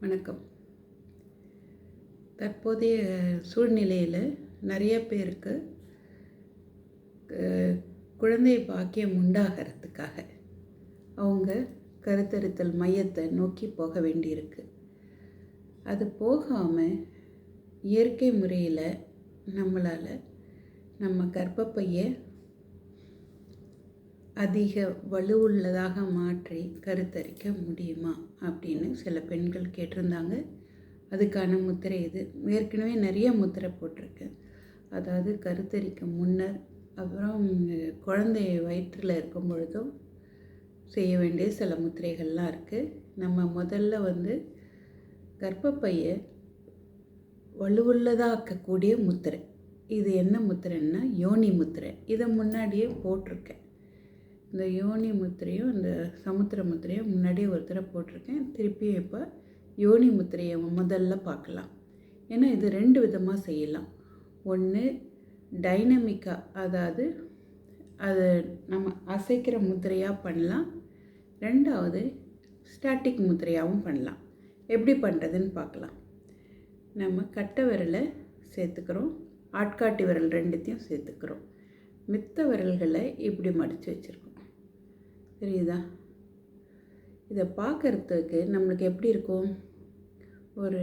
வணக்கம். தற்போதைய சூழ்நிலையில் நிறைய பேருக்கு குழந்தை பாக்கியம் உண்டாகிறதுக்காக அவங்க கருத்தருத்தல் மையத்தை நோக்கி போக வேண்டியிருக்கு. அது போகாமல் இயற்கை முறையில் நம்மளால் நம்ம கர்ப்பப்பையை அதிக வலுவுள்ளதாக மாற்றி கருத்தரிக்க முடியுமா? அப்படின்னு சில பெண்கள் கேட்டிருந்தாங்க. அதுக்கான முத்திரை இது. ஏற்கனவே நிறைய முத்திரை போட்டிருக்கேன் அதாவது கருத்தரிக்க முன்னர் அப்புறம் குழந்தைய வயிற்றில் இருக்கும் பொழுதும் செய்ய வேண்டிய சில முத்திரைகள்லாம் இருக்குது நம்ம முதல்ல வந்து கர்ப்பப்பையை வலுவுள்ளதாக்கக்கூடிய முத்திரை. இது என்ன முத்திரைன்னா யோனி முத்திரை. இதை முன்னாடியே போட்டிருக்கேன். இந்த யோனி முத்திரையும் இந்த சமுத்திர முத்திரையும் முன்னாடியே ஒரு தடவை போட்டிருக்கேன். திருப்பியும் இப்போ யோனி முத்திரையை முதல்ல பார்க்கலாம். ஏன்னா இது ரெண்டு விதமாக செய்யலாம். ஒன்று டைனமிக்காக அதாவது அது நம்ம அசைக்கிற முத்திரையாக பண்ணலாம். ரெண்டாவது ஸ்டாட்டிக் முத்திரையாகவும் பண்ணலாம். எப்படி பண்ணுறதுன்னு பார்க்கலாம். நம்ம கட்டை விரலை சேர்த்துக்கிறோம். ஆட்காட்டி விரல் ரெண்டுத்தையும் சேர்த்துக்கிறோம். மித்த விரல்களை இப்படி மடித்து வச்சுருக்கோம். தெரியுதா? இதை பார்க்குறதுக்கு நம்மளுக்கு எப்படி இருக்கும்? ஒரு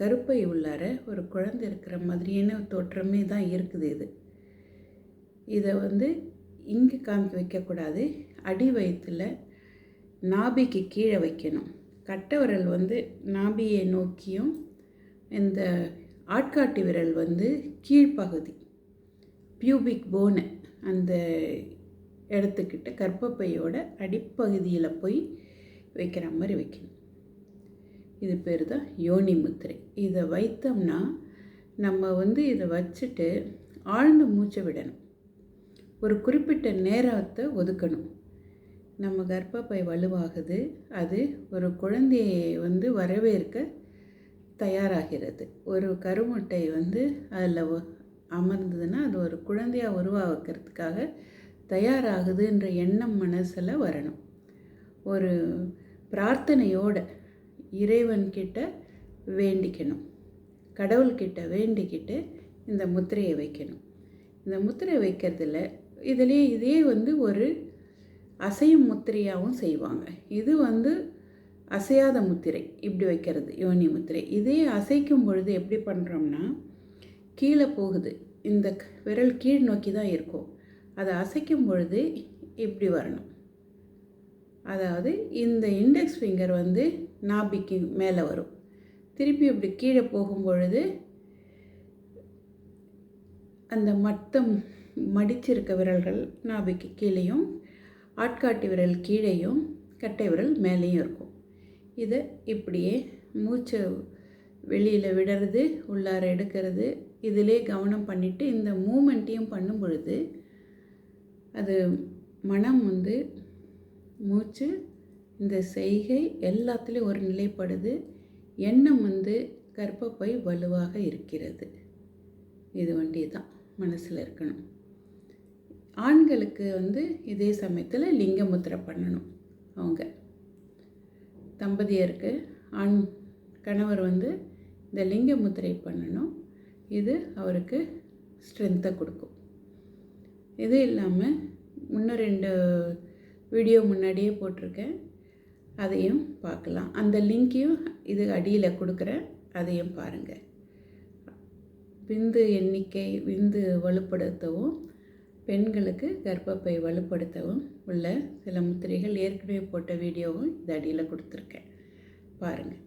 கருப்பை உள்ளார ஒரு குழந்தை இருக்கிற மாதிரியான தோற்றமே தான் இருக்குது இது. இதை வந்து இங்கே காமிக்க வைக்கக்கூடாது. அடி வயிற்றில் நாபிக்கு கீழே வைக்கணும். கட்டை விரல் வந்து நாபியை நோக்கியும் இந்த ஆட்காட்டி விரல் வந்து கீழ்ப்பகுதி பியூபிக் போனை அந்த எடுத்துக்கிட்டு கர்ப்பப்பையோட அடிப்பகுதியில் போய் வைக்கிற மாதிரி வைக்கணும். இது பேர் தான் யோனி முத்திரை. இதை வைத்தோம்னா நம்ம வந்து இதை வச்சுட்டு ஆழ்ந்த மூச்சை விடணும். ஒரு குறிப்பிட்ட நேரத்தை ஒதுக்கணும். நம்ம கர்ப்பப்பை வலுவாகுது அது ஒரு குழந்தையை வந்து வரவேற்க தயாராகிறது. ஒரு கருமுட்டை வந்து அதில் அமர்ந்ததுன்னா அது ஒரு குழந்தையாக உருவாக்கிறதுக்காக தயாராகுதுன்ற எண்ணம் மனசில் வரணும். ஒரு பிரார்த்தனையோட இறைவன்கிட்ட வேண்டிக்கணும். கடவுள்கிட்ட வேண்டிக்கிட்டு இந்த முத்திரையை வைக்கணும். இந்த முத்திரை வைக்கிறதுல இதுலேயே இதே வந்து ஒரு அசையும் முத்திரையாகவும் செய்வாங்க. இது வந்து அசையாத முத்திரை இப்படி வைக்கிறது யோனி முத்திரை. இதே அசைக்கும் பொழுது எப்படி பண்ணுறோம்னா கீழே போகுது. இந்த விரல் கீழ் நோக்கி தான் இருக்கும். அதை அசைக்கும் பொழுது இப்படி வரணும். அதாவது இந்த இண்டெக்ஸ் ஃபிங்கர் வந்து நாபிக்கு மேலே வரும். திருப்பி இப்படி கீழே போகும் பொழுது அந்த மத்தம் மடிச்சிருக்க விரல்கள் நாபிக்கு கீழேயும் ஆட்காட்டி விரல் கீழேயும் கட்டை விரல் மேலேயும் இருக்கும். இதை இப்படியே மூச்சை வெளியில் விடுறது உள்ளார எடுக்கிறது இதிலே கவனம் பண்ணிவிட்டு இந்த மூமெண்ட்டையும் பண்ணும் பொழுது அது மனம் வந்து மூச்சு இந்த செய்கை எல்லாத்துலேயும் ஒரு நிலைப்படுது. எண்ணம் வந்து கற்பப்பை வலுவாக இருக்கிறது. இது வண்டி தான் மனசில் இருக்கணும். ஆண்களுக்கு வந்து இதே சமயத்தில் லிங்கமுத்திரை பண்ணணும் அவங்க. தம்பதியருக்கு ஆண் கணவர் வந்து இந்த லிங்க முத்திரை பண்ணணும். இது அவருக்கு ஸ்ட்ரென்த்தை கொடுக்கும். இது இல்லாமல் இன்னும் ரெண்டு வீடியோ முன்னாடியே போட்டிருக்கேன். அதையும் பார்க்கலாம். அந்த லிங்க்கையும் இது அடியில் கொடுக்குறேன் அதையும் பாருங்கள் விந்து எண்ணிக்கை விந்து வலுப்படுத்தவும் பெண்களுக்கு கர்ப்பப்பை வலுப்படுத்தவும் உள்ள சில முத்திரைகள் ஏற்கனவே போட்ட வீடியோவும் இது அடியில் கொடுத்துருக்கேன். பாருங்கள்